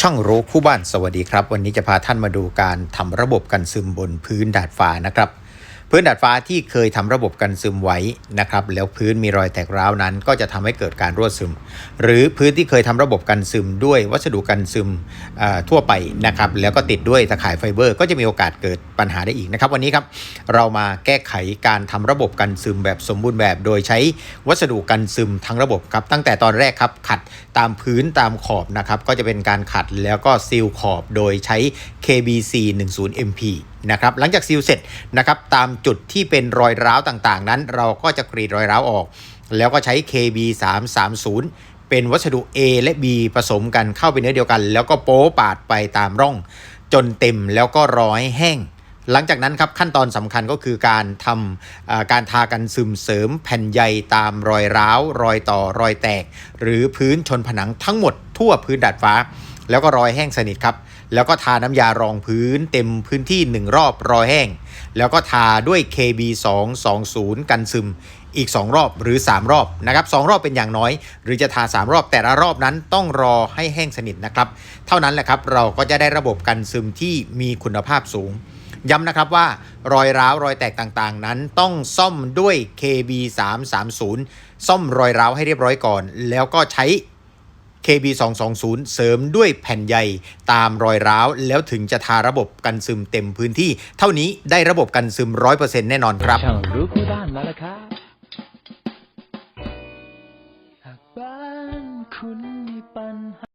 ช่างรู้คู่บ้านสวัสดีครับ วันนี้จะพาท่านมาดูการทำระบบกันซึมบนพื้นดาดฟ้านะครับ พื้นดาดฟ้าที่เคยทำระบบกันซึมไว้นะครับแล้วพื้นมีรอยแตกร้าวนั้น ก็จะทำให้เกิดการรั่วซึม หรือพื้นที่เคยทำระบบกันซึมด้วยวัสดุกันซึมทั่วไปนะครับแล้วก็ติดด้วยตะข่ายไฟเบอร์ ก็จะมีโอกาสเกิดปัญหาได้อีกนะครับวันนี้ครับเรามาแก้ไขการทำระบบกันซึมแบบสมบูรณ์แบบ โดยใช้วัสดุกันซึมทั้งระบบครับตั้งแต่ตอนแรกครับขัดตามพื้นตามขอบนะครับก็จะเป็นการขัดแล้วก็ซีลขอบโดยใช้ KBC 10 MP นะครับหลังจากซีลเสร็จนะครับตามจุดที่เป็นรอยร้าวต่างๆ นั้น เราก็จะกรีดรอยร้าวออก แล้วก็ใช้ KB 330เป็นวัสดุ A และ B ผสมกันเข้าเป็นเนื้อเดียวกัน แล้วก็โป๊ปาดไปตามร่อง จนเต็มแล้วก็ร้อยแห้งหลังจากนั้นครับขั้นตอนสำคัญก็คือการทำการทากันซึมเสริมแผ่นใยตามรอยร้าว รอยต่อรอยแตก หรือพื้นชนผนังทั้งหมดทั่วพื้นดาดฟ้า แล้วก็รอยแห้งสนิทครับ แล้วก็ทาน้ำยารองพื้นเต็มพื้นที่ 1 รอบรอแห้ง แล้วก็ทาด้วย KB 220กันซึมอีก 2 รอบหรือ 3 รอบนะครับสรอบเป็นอย่างน้อย หรือจะทา 3 รอบแต่ละรอบนั้นต้องรอให้แห้งสนิทนะครับเท่านั้นแหละครับเราก็จะได้ระบบกันซึมที่มีคุณภาพสูง ย้ำนะครับว่ารอยร้าวรอยแตกต่างๆ นั้นต้องซ่อมด้วย KB 330ซ่อมรอยร้าวให้เรียบร้อยก่อน แล้วก็ใช้ KB 2 2 0เสริมด้วยแผ่นใยตามรอยร้าว แล้วถึงจะทาระบบกันซึมเต็มพื้นที่ เท่านี้ได้ระบบกันซึม 100%แน่นอนครับช่างรู้คู่บ้านแล้วครับหากบ้านคุณมีปัญหา